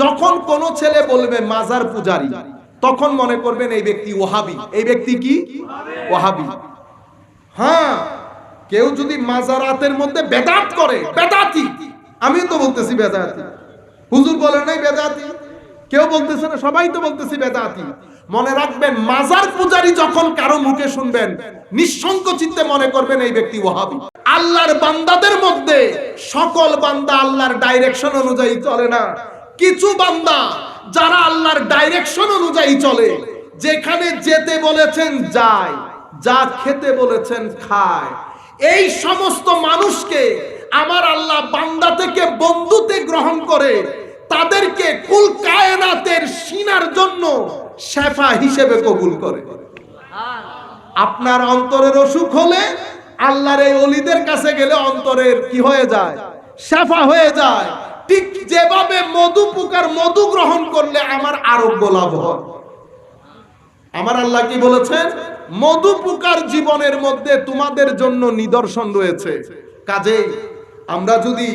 যখন কোন ছেলে বলবে মাজার পূজারি, তখন মনে করবেন এই ব্যক্তি ওহাবি। এই ব্যক্তি কি? ওহাবি। হ্যাঁ কেউ যদি মাজারাতের মধ্যে বেদাত করে, বেদাতি। আমি তো বলতেছি বেদাতি। হুজুর বলে নাই বেদাতি? কেউ বলতেছে না, সবাই তো বলতেছি বেদাতি। মনে রাখবেন, মাজার পূজারি যখন কারও মুখে শুনবেন নিঃসঙ্ক চিত্তে মনে করবেন এই ব্যক্তি ওহাবি। আল্লাহর বান্দাদের মধ্যে সকল বান্দা আল্লাহর ডাইরেকশন অনুযায়ী চলে না। কিছু বান্দা যারা আল্লাহর ডাইরেকশন অনুযায়ী চলে, যেখানে যেতে বলেছেন যায়, যা খেতে বলেছেন খায়। এই সমস্ত মানুষকে আমার আল্লাহ বান্দা থেকে বন্ধুতে গ্রহণ করে, তাদেরকে কুল কায়নাতের সিনার জন্য শেফা হিসেবে কবুল করে। আপনার অন্তরের অসুখ হলে আল্লাহর এই অলিদের কাছে গেলে অন্তরের কি হয়ে যায়? শেফা হয়ে যায়। ঠিক যেভাবে মধু পোকার মধু গ্রহণ করলে আমার আরোগ্য লাভ হয়। আমার আল্লাহ কি বলেছেন? মধু পোকার জীবনের মধ্যে তোমাদের জন্য নিদর্শন রয়েছে। কাজেই আমরা যদি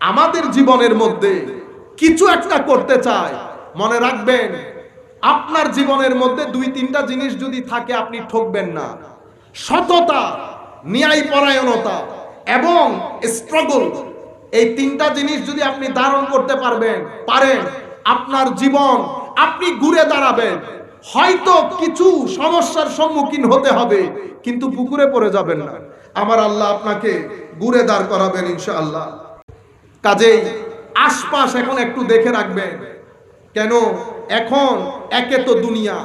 আমাদের জীবনের মধ্যে কিছু একটা করতে চাই, মনে রাখবেন, আপনার জীবনের মধ্যে দুই তিনটা জিনিস যদি থাকে, আপনি ঠকবেন না। সততা ন্যায় পরায়ণতা এবং স্ট্রাগল এই তিনটা জিনিস যদি আপনি ধারণ করতে পারবেন, পারেন। আপনার জীবন, আপনি ঘুরে দাঁড়াবেন। হয়তো কিছু সমস্যার সম্মুখীন হতে হবে, কিন্তু পুকুরে পড়ে যাবেন না। আমার আল্লাহ আপনাকে ঘুরে দাঁড় করাবেন, ইনশাআল্লাহ। কাজেই আশপাশ এখন একটু দেখে রাখবেন। কেন? এখন একে তো দুনিয়া।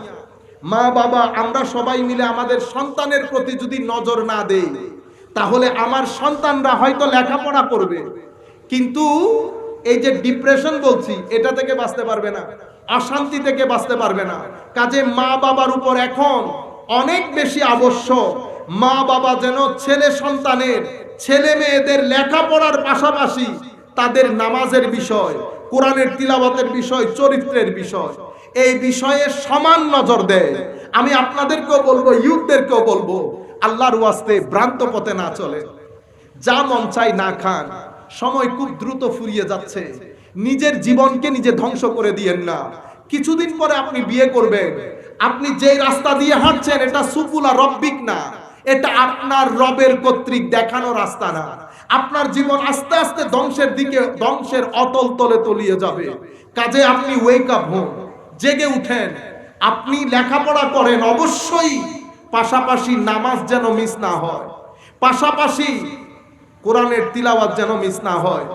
মা, বাবা, আমরা সবাই মিলে আমাদের সন্তানের প্রতি যদি নজর না দেই, তাহলে আমার সন্তানরা হয়তো লেখাপড়া করবে। কিন্তু এই যে ডিপ্রেশন বলছি, এটা থেকে বাঁচতে পারবে না, অশান্তি থেকে বাঁচতে পারবে না। কাজে মা বাবার উপর এখন অনেক বেশি আবশ্যক। মা বাবা যেন ছেলে সন্তানের, ছেলে মেয়েদের লেখাপড়ার পাশাপাশি তাদের নামাজের বিষয়, কোরআনের তিলাবতের বিষয়, চরিত্রের বিষয়, এই বিষয়ে সমান নজর দেয়। আমি আপনাদেরকেও বলব ইউথদেরকেও বলব, আল্লাহর ওয়াস্তে ভ্রান্ত পথে না চলে। যা মন চাই না খান। সময় খুব দ্রুত ফুরিয়ে যাচ্ছে। নিজের জীবনকে নিজে ধ্বংস করে দিয়েন না। কিছুদিন পরে আপনি বিয়ে করবেন। আপনি যে রাস্তা দিয়ে হাঁটছেন, এটা সুকুলা রব্বিক না। এটা আপনার রবের কর্তৃক দেখানো রাস্তা না। আপনার জীবন আস্তে আস্তে ধ্বংসের দিকে, ধ্বংসের অতল তলে তলিয়ে যাবে। কাজে আপনি ওয়েক আপ হন জেগে উঠেন। আপনি লেখাপড়া করেন, অবশ্যই পাশাপাশি নামাজ যেন মিস না হয়। পাশাপাশি কোরআনের তিলাওয়াত যেন মিস না হয়।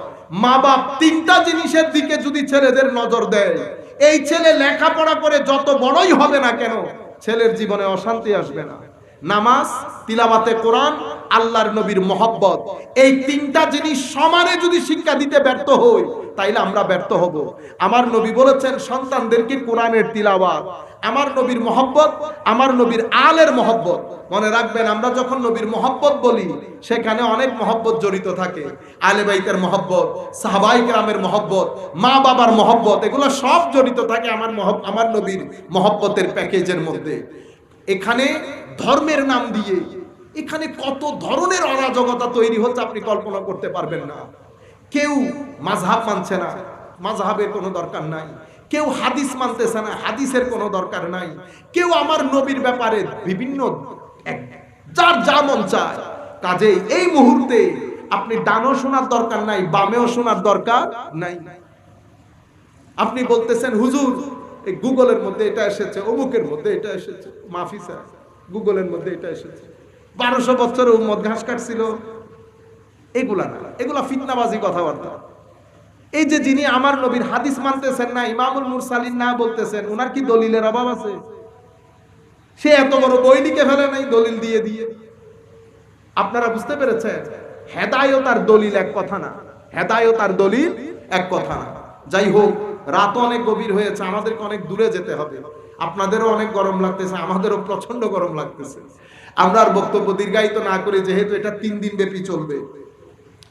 মা বাপ তিনটা জিনিসের দিকে যদি ছেলেদের নজর দেয়, এই ছেলে লেখাপড়া করে যত বড়ই হবে না কেন, ছেলের জীবনে অশান্তি আসবে না। নামাজ তিলাবাতে কোরআন আল্লাহর নবীর মহব্বত। এই তিনটা জিনিস সমানে যদি শিক্ষা দিতে ব্যর্থ হই, তাইলে আমরা ব্যর্থ হব। আমার নবী বলেছেন সন্তানদেরকে কোরআনের তিলাওয়াত? আমার নবীর মহব্বত, আমার নবীর আলের মহব্বত। মনে রাখবেন, আমরা যখন নবীর মহব্বত বলি, সেখানে অনেক মহব্বত জড়িত থাকে। আলে বাইতের মহব্বত, সাহাবাই গ্রামের মহব্বত, মা বাবার মহব্বত, এগুলো সব জড়িত থাকে আমার আমার নবীর মহব্বতের প্যাকেজের মধ্যে। এখানে ধর্মের নাম দিয়ে এখানে কত ধরনের অরাজকতা তৈরি হচ্ছে আপনি কল্পনা করতে পারবেন না। কেউ মাঝহাব মানছে না, মাঝহাবের কোনো দরকার নাই। কেউ হাদিস মানতেছে না, হাদিসের কোনো দরকার নাই। কেউ আমার নবীর ব্যাপারে বিভিন্ন যার যা মন চায়। কাজে এই মুহূর্তে আপনি ডানও শোনার দরকার নাই, বামেও শোনার দরকার নাই। আপনি বলতেছেন, হুজুর, এই গুগলের মধ্যে এটা এসেছে, অমুকের মধ্যে এটা এসেছে, মাফি স্যার, গুগলের মধ্যে এটা এসেছে। বারোশো বছর উম্মত ঘাস কাটছিল। এগুলা না, এগুলা ফিতনাবাজি কথাবার্তা। এই যে যিনি আমার নবীর হাদিস মানতেছেন না, ইমামুল মুরসালিন না বলতেছেন ওনার কি দলিলের অভাব আছে? সে এত বড় বই লিখে ফেলে নাই দলিল দিয়ে দিয়ে। আপনারা বুঝতে পেরেছেন? হেদায়ত আর দলিল এক কথা না হেদায়ত আর দলিল এক কথা না। যাই হোক রাত অনেক গভীর হয়েছে, আমাদেরকে অনেক দূরে যেতে হবে। আপনাদেরও অনেক গরম লাগতেছে, আমাদেরও প্রচণ্ড গরম লাগতেছে। আমরা আর বক্তব্য দীর্ঘায়িত না করে, যেহেতু এটা তিন দিন ব্যাপী চলবে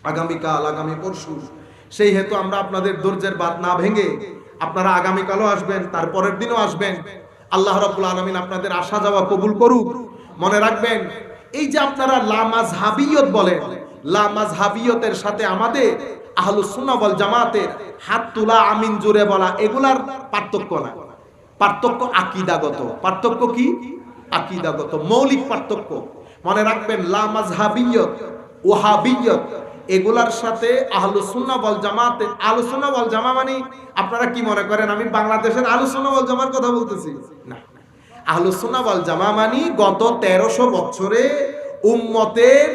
আগামীকাল আগামী পরশু, সেই হেতু আমরা আপনাদের ধৈর্যের বাদ না ভেঙে আপনারা আগামীকালও আসবেন তারপরের দিনও আসবেন। আল্লাহ রাব্বুল আলামিন আপনাদের আসা যাওয়া কবুল করুক। মনে রাখবেন, এই যে আপনারা লামাজহাবিয়ত বলেন লামাজহাবিয়তের সাথে আমাদের আহলুস সুন্নাহ ওয়াল জামাতের হাত তোলা, আমিন জোরে বলা, এগুলার পার্থক্য না পার্থক্য আকিদাগত। পার্থক্য কি? আকিদাগত মৌলিক পার্থক্য। মনে রাখবেন, লা মাজহাবিয়ত ওয়াহাবিয়ত, এগুলার সাথে আহলুস সুন্নাহ ওয়াল জামাতে সুন্নাহ ওয়াল জামা মানে আপনারা কি মনে করেন, আমি বাংলাদেশের সুন্নাহ ওয়াল জামার কথা বলতেছি? না। আহলুস সুন্নাহ ওয়াল জামা মানে গত তেরোশো বছরে উম্মতের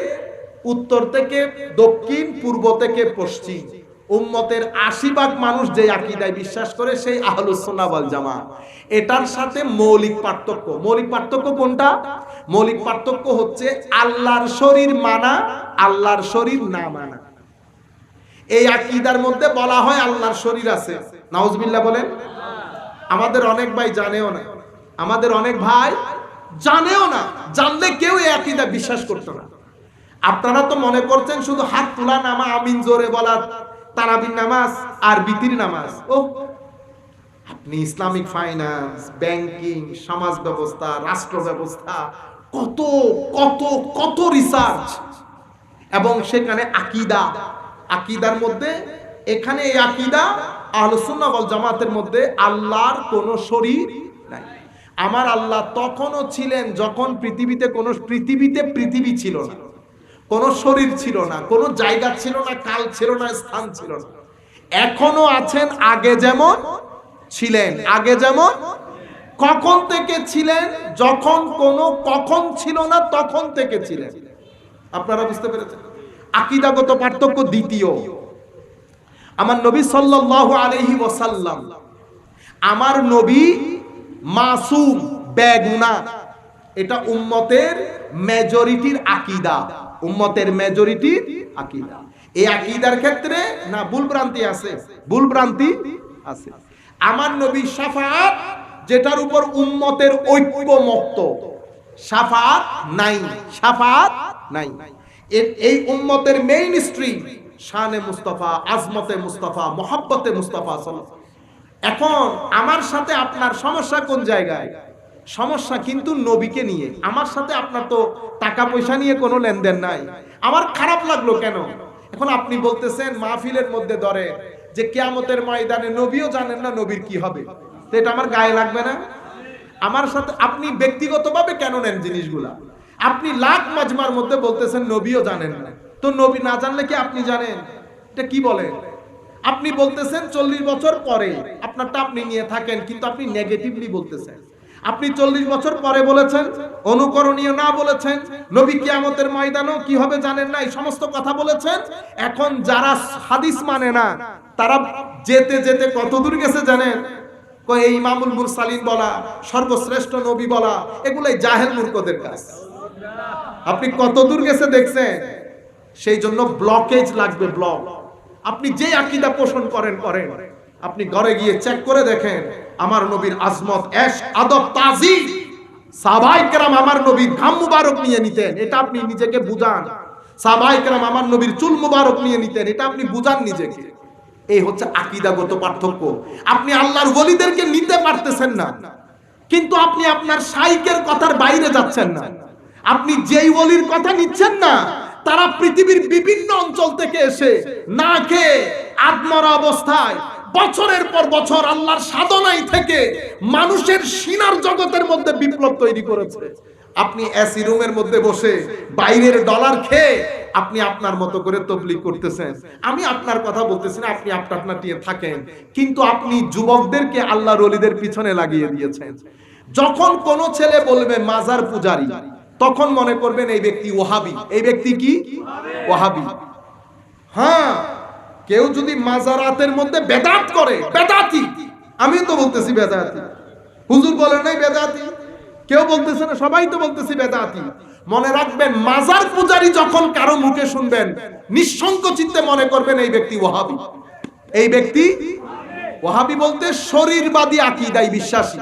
উত্তর থেকে দক্ষিণ, পূর্ব থেকে পশ্চিম। উম্মতের আশি ভাগ মানুষ যে আকিদায় বিশ্বাস করে সেই আহলুস সুন্নাহ জামা এটার সাথে মৌলিক পার্থক্য। মৌলিক পার্থক্য কোনটা? মৌলিক পার্থক্য হচ্ছে আল্লাহর শরীর মানা, আল্লাহর শরীর না মানা। এই আকিদার মধ্যে বলা হয় আল্লাহর শরীর আছে। নাউজবিল্লাহ বলেন। আমাদের অনেক ভাই জানেও না। আমাদের অনেক ভাই জানেও না। জানলে কেউ এই আকিদা বিশ্বাস করতো না। আপনারা তো মনে করছেন শুধু হাত তোলা নামা আমিন জোরে বলা তারাবির নামাজ আর বিতির নামাজ। ও আপনি ইসলামিক ফাইন্যান্স, ব্যাংকিং, সমাজ ব্যবস্থা, রাষ্ট্র ব্যবস্থা, কত কত কত রিসার্চ। এবং সেখানে আকিদা। আকিদার মধ্যে, এখানে এই আকিদা আলোচনা বল জামাতের মধ্যে আল্লাহর কোনো শরীর নাই। আমার আল্লাহ তখনও ছিলেন যখন পৃথিবীতে কোনো, পৃথিবীতে পৃথিবী ছিল না। কোনো শরীর ছিল না, কোনো জায়গা ছিল না, কাল ছিল না, স্থান ছিল না। এখনও আছেন, আগে যেমন ছিলেন, আগে যেমন কখন থেকে ছিলেন, যখন কোনো কখন ছিল না, তখন থেকে ছিলেন। আপনারা বুঝতে পেরেছেন? আকিদাগত পার্থক্য দ্বিতীয়। আমার নবী সাল্লাল্লাহু আলাইহি ওয়াসাল্লাম, আমার নবী মাসুম, বেগুনা, এটা উম্মতের মেজরিটির আকিদা। উম্মতের মেজরিটি আকিদা। এই আকিদার ক্ষেত্রে না, ভুল ভ্রান্তি আছে। ভুল ভ্রান্তি আছে। আমার নবী সাফাত যেটার উপর উম্মতের ঐক্যমত্ত সাফাত নাই সাফাত নাই। এই উম্মতের মেইন স্ট্রিম শানে মুস্তাফা, আজমতে মুস্তাফা, মোহাব্বতে মুস্তাফা। এখন আমার সাথে আপনার সমস্যা কোন জায়গায়? সমস্যা কিন্তু নবীকে নিয়ে। আমার সাথে আপনার তো টাকা পয়সা নিয়ে কোনো লেনদেন নাই। আমার খারাপ লাগল কেন? এখন আপনি বলতেছেন, মাহফিলের মধ্যে ধরে যে কেয়ামতের ময়দানে নবীও জানেন না নবীর কি হবে। তো এটা আমার গায়ে লাগবে না? আমার সাথে আপনি ব্যক্তিগতভাবে কেন নেন জিনিসগুলা? আপনি লাখ মাজমার মধ্যে বলতেছেন, নবীও জানেন না। তো নবী না জানলে কি আপনি জানেন? এটা কি বলেন আপনি বলতেছেন, চল্লিশ বছর পরে আপনারটা আপনি নিয়ে থাকেন, কিন্তু আপনি নেগেটিভলি বলতেছেন। আপনি চল্লিশ বছর পরে বলেছেন, অনুকরণীয় না বলেছেন, নবী কিয়ামতের ময়দানও কি হবে জানেন না এই সমস্ত কথা বলেছেন। এখন যারা হাদিস মানে না, তারা যেতে যেতে কত দূর গেছে জানেন? এই ইমামুল মুরসালিন বলা, সর্বশ্রেষ্ঠ নবী বলা, এগুলাই জাহেল মূর্খদের কাজ। আপনি কত দূর গেছে দেখছেন? সেই জন্য ব্লকেজ লাগবে ব্লক আপনি যে আকিদা পোষণ করেন করেন। আপনি ঘরে গিয়ে চেক করে দেখেন আমার নবীর আজমত এশ আদব তাজি। সাহাবাই কেরাম আমার নবীর ঘাম মুবারক নিয়ে নিতেন, এটা আপনি নিজেকে বুঝান। সাহাবাই কেরাম আমার নবীর চুল মুবারক নিয়ে নিতেন, এটা আপনি বুঝান নিজেকে। এই হচ্ছে আকিদাগত পার্থক্য। আপনি আল্লাহর ওলিদেরকে নিতে পারতেছেন না, কিন্তু আপনি আপনার সাইকের কথার বাইরে যাচ্ছেন না। আপনি যেই বলির কথা নিচ্ছেন না, তারা পৃথিবীর বিভিন্ন অঞ্চল থেকে এসে না খেয়ে আত্মরা অবস্থায় বছরের পর বছর আল্লাহর সাধনাই থেকে মানুষের সিনার জগতের মধ্যে বিপ্লব তৈরি করেছে। আপনি এসি রুমের মধ্যে বসে বাইরের ডলার খেয়ে আপনি আপনার মতো করে তবলিগ করতেছেন। আমি আপনার কথা বলতেছি না, আপনি আপনার আপনার নিয়ে থাকেন। কিন্তু আপনি যুবকদেরকে আল্লাহর অলিদের পিছনে লাগিয়ে দিয়েছেন। যখন কোন ছেলে বলবে মাজার পূজারি, তখন মনে করবেন এই ব্যক্তি ওহাবি। এই ব্যক্তি কি? ওহাবি। হ্যাঁ। কেউ যদি মাজারাতের মধ্যে বেদাত করে, বেদাতি। আমি তো বলতেছি বেদাতি। হুজুর বলেন নাই বেদাতি। কেউ বলতেছে না, সবাই তো বলতেছি বেদাতি। মনে রাখবেন, মাজার পূজারি যখন কারও মুখে শুনবেন নিঃসঙ্ক চিত্তে মনে করবেন এই ব্যক্তি ওহাবি এই ব্যক্তি ওহাবি বলতে শরীরবাদী আকিদাই বিশ্বাসী।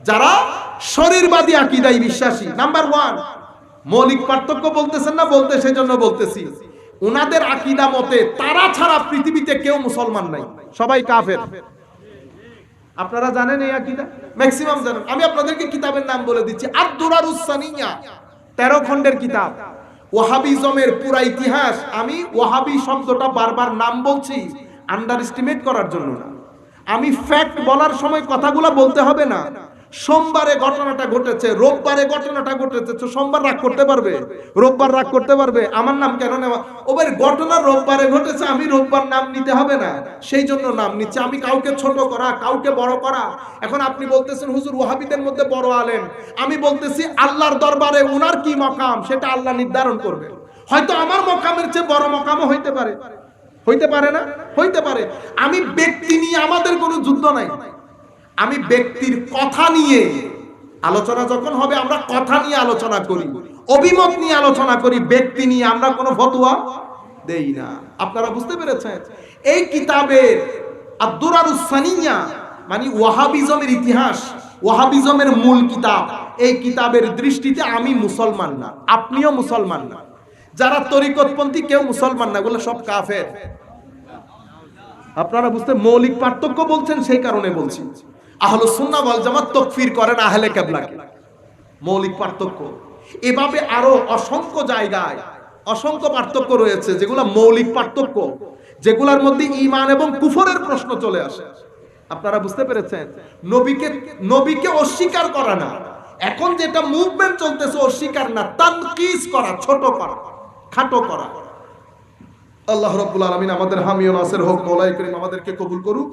যারা শরীরবাদী আকিদাই বিশ্বাসী। নাম্বার ওয়ান, মৌলিক পার্থক্য বলতেছেন না, বলতে সেজন্য বলতেছি। উনাদের আকিদা মতে তারা ছাড়া পৃথিবীতে কেউ মুসলমান নাই। সবাই কাফের। আপনারা জানেন এই আকিদা? ম্যাক্সিমাম জানেন। আমি আপনাদেরকে কিতাবের নাম বলে দিচ্ছি। আদ-দুরারুস সানিয়া 13 খণ্ডের কিতাব। ওয়াহাবিজমের পুরা ইতিহাস। আমি ওয়াহাবি শব্দটা বারবার নাম বলছি আন্ডার করার জন্য না। আমি ফ্যাক্ট বলার সময় কথাগুলো বলতে হবে না। সোমবারে ঘটনাটা ঘটেছে, রোববারে ঘটনাটা ঘটেছে, তো সোমবার রাগ করতে পারবে? রোববার রাগ করতে পারবে? আমার নাম কেন নেওয়া? ওবার ঘটনা রোববারে ঘটেছে, আমি রোববার নাম নিতে হবে না। সেই জন্য নাম নিচ্ছে। আমি কাউকে ছোট করা, কাউকে বড় করা। এখন আপনি বলতেছেন, হুজুর, ওয়াহাবিদের মধ্যে বড় আলেন আমি বলতেছি, আল্লাহর দরবারে উনার কি মকাম? সেটা আল্লাহ নির্ধারণ করবে। হয়তো আমার মকামের চেয়ে বড় মকামও হইতে পারে। হইতে পারে না? হইতে পারে। আমি ব্যক্তি নিয়ে আমাদের কোনো যুদ্ধ নাই। আমি ব্যক্তির কথা নিয়ে আলোচনা যখন হবে, আমরা কথা নিয়ে আলোচনা করি, অভিমত নিয়ে আলোচনা করি, ব্যক্তি নিয়ে আমরা কোনো ফতোয়া দেই না। আপনারা বুঝতে পেরেছেন? এই কিতাবের আব্দুরারুসানিয়া মানে ওয়াহাবিজমের ইতিহাস, ওয়াহাবিজমের মূল কিতাব, এই কিতাবের দৃষ্টিতে আমি মুসলমান না, আপনিও মুসলমান না। যারা তরিকতপন্থী, কেউ মুসলমান না বলে সব কাফের। আপনারা বুঝতে মৌলিক পার্থক্য বলছেন, সেই কারণে বলছি। আহলে সুন্নাহ ওয়াল জামাত তাকফির করেন আহলে কিবলাকে। মৌলিক পার্থক্য। এভাবে আরও অসংখ্য জায়গায় অসংখ্য পার্থক্য রয়েছে যেগুলো মৌলিক পার্থক্য, যেগুলোর মধ্যে ঈমান এবং কুফরের প্রশ্ন চলে আসে। আপনারা বুঝতে পেরেছেন? নবীকে নবীকে অস্বীকার করা না। এখন যেটা মুভমেন্ট চলতেছে অস্বীকার না তানকিস করা, ছোট করা, খাটো করা। আল্লাহ রাব্বুল আলামিন আমাদের হামিও নাসের হোক মৌলাই করিম আমাদেরকে কবুল করুক।